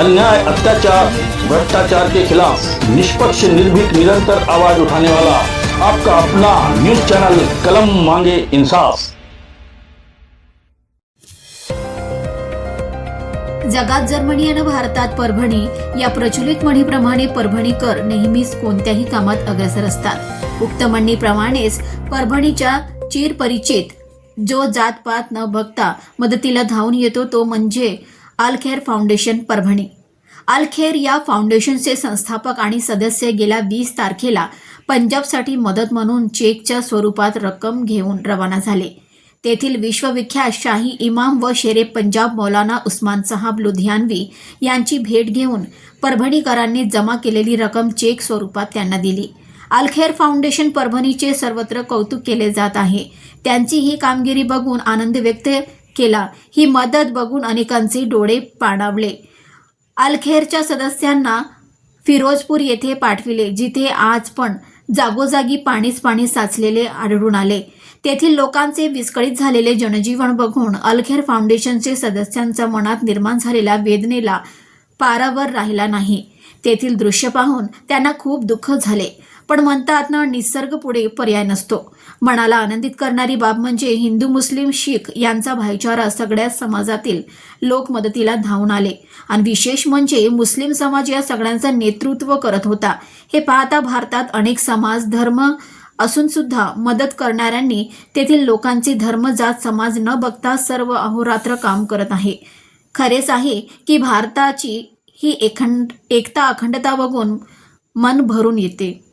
अन्याय अत्याचार भ्रष्टाचार के खिलाफ निष्पक्ष निर्भीक निरंतर आवाज उठाने वाला आपका अपना न्यूज चैनल कलम मांगे इंसाफ। जगात जर्मनी आणि भारतात परभणी या प्रचलित म्हणीप्रमाणे परभणीकर नेहमीच कोणत्याही कामात अग्रेसर असतात. उक्त म्हणणीप्रमाणेच परभणीच्या चिरपरिचित जो जातपात न बघता मदतीला धावून येतो तो म्हणजे अलखेर फाउंडेशन परभणी. अलखेर या फाउंडेशनचे संस्थापक आणि सदस्य गेल्या वीस तारखेला पंजाबसाठी मदत म्हणून चेकच्या स्वरूपात रक्कम घेऊन रवाना झाले. तेथील विश्वविख्यात शाही इमाम व शेरे पंजाब मौलाना उस्मान साहब लुधियानवी यांची भेट घेऊन परभणीकरांनी जमा केलेली रक्कम चेक स्वरूपात त्यांना दिली. अलखेर फाउंडेशन परभणीचे सर्वत्र कौतुक केले जात आहे. त्यांची ही कामगिरी बघून आनंद व्यक्त केला. ही मदत बघून अनेकांचे डोळे पाणावले. अलखेरच्या सदस्यांना फिरोजपूर येथे पाठविले जिथे आज पण जागोजागी पाणीच पाणी साचलेले आढळून आले. तेथील लोकांचे विस्कळीत झालेले जनजीवन बघून अलखेर फाउंडेशनचे सदस्यांच्या मनात निर्माण झालेल्या वेदनेला पारावर राहिला नाही. तेथील दृश्य पाहून त्यांना खूप दुःख झाले. पण म्हणतात ना निसर्ग पुढे पर्याय नसतो. मनाला आनंदित करणारी बाब म्हणजे हिंदू मुस्लिम शीख यांचा भाईचारा सगळ्याच समाजातील लोक मदतीला धावून आले. आणि विशेष म्हणजे मुस्लिम समाज या सगळ्यांचं नेतृत्व करत होता. हे पाहता भारतात अनेक समाज धर्म असून सुद्धा मदत करणाऱ्यांनी तेथील लोकांचे धर्म जात समाज न बघता सर्व अहोरात्र काम करत आहे. खरेच आहे की भारताची ही एखंड एकता अखंडता बघून मन भरून येते.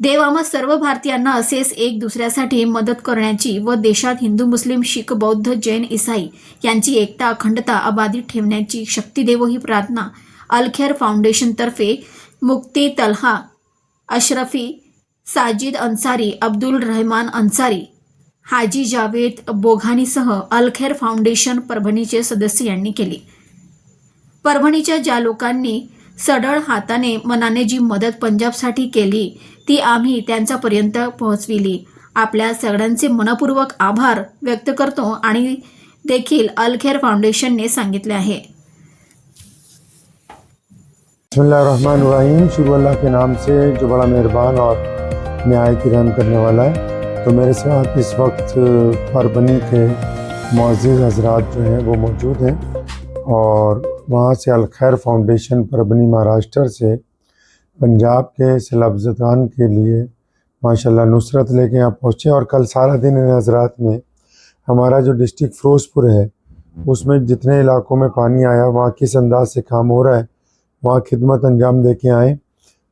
देव आम्हा सर्व भारतीयांना असेच एक दुसऱ्यासाठी मदत करण्याची व देशात हिंदू मुस्लिम शीख बौद्ध जैन इसाई यांची एकता अखंडता अबाधित ठेवण्याची शक्ती देवो ही प्रार्थना अलखेर फाउंडेशनतर्फे मुक्ती तल्हा अशरफी साजिद अन्सारी अब्दुल रहमान अन्सारी हाजी जावेद बोघानीसह अलखेर फाउंडेशन परभणीचे सदस्य यांनी केली. परभणीच्या ज्या लोकांनी सढळ हाताने मनाने जी मदत पंजाबसाठी केली ती आम्ही त्यांच्यापर्यंत पोहोचविली. आपल्या सगळ्यांचे मनपूर्वक आभार व्यक्त करतो आणि देखील अलखेर फाउंडेशनने सांगितले आहे. रहमान रहीम अल्लाह के नाम से जो बड़ा मेहरबान और न्याय रहम करने वाला है। तो मेरे साथ इस वक्त परबनी के मुआज़ हजरात जो हैं वो मौजूद हैं और वहाँ से अलखैर फाउंडेशन परबनी महाराष्ट्र से पंजाब के सैलाबजदान के लिए माशाल्लाह नुसरत लेके यहाँ पहुँचे और कल सारा दिन इन हजरात में हमारा जो डिस्ट्रिक्ट फिरोजपुर है, उसमें जितने इलाकों में पानी आया, वहाँ किस अंदाज से काम हो रहा है, वहाँ खिदमत अंजाम दे के आए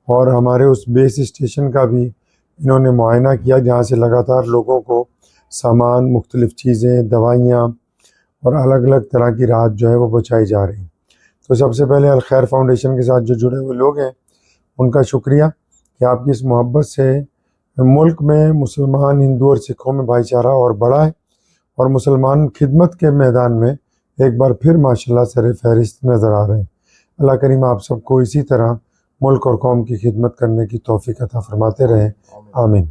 और हमारे उस बेस स्टेशन का भी इन्होंने मुआयना किया, जहाँ से लगातार लोगों को सामान, मुख्तलिफ़ चीज़ें, दवाइयाँ और अलग अलग तरह की राहत जो है वो पहुँचाई जा रही तो सबसे पहले अलखैर फाउंडेशन के साथ जो जुड़े हुए लोग हैं उनका शुक्रिया कि आपकी इस मोहब्बत से मुल्क में मुसलमान हिंदू और सिखों में भाईचारा और बढ़ा है और मुसलमान खिदमत के मैदान में एक बार फिर माशाल्लाह सर फहरिस्त नज़र आ रहे हैं अल्लाह करीम आप सबको इसी तरह मुल्क और कौम की खिदमत करने की तौफीक अता फरमाते रहें आमीन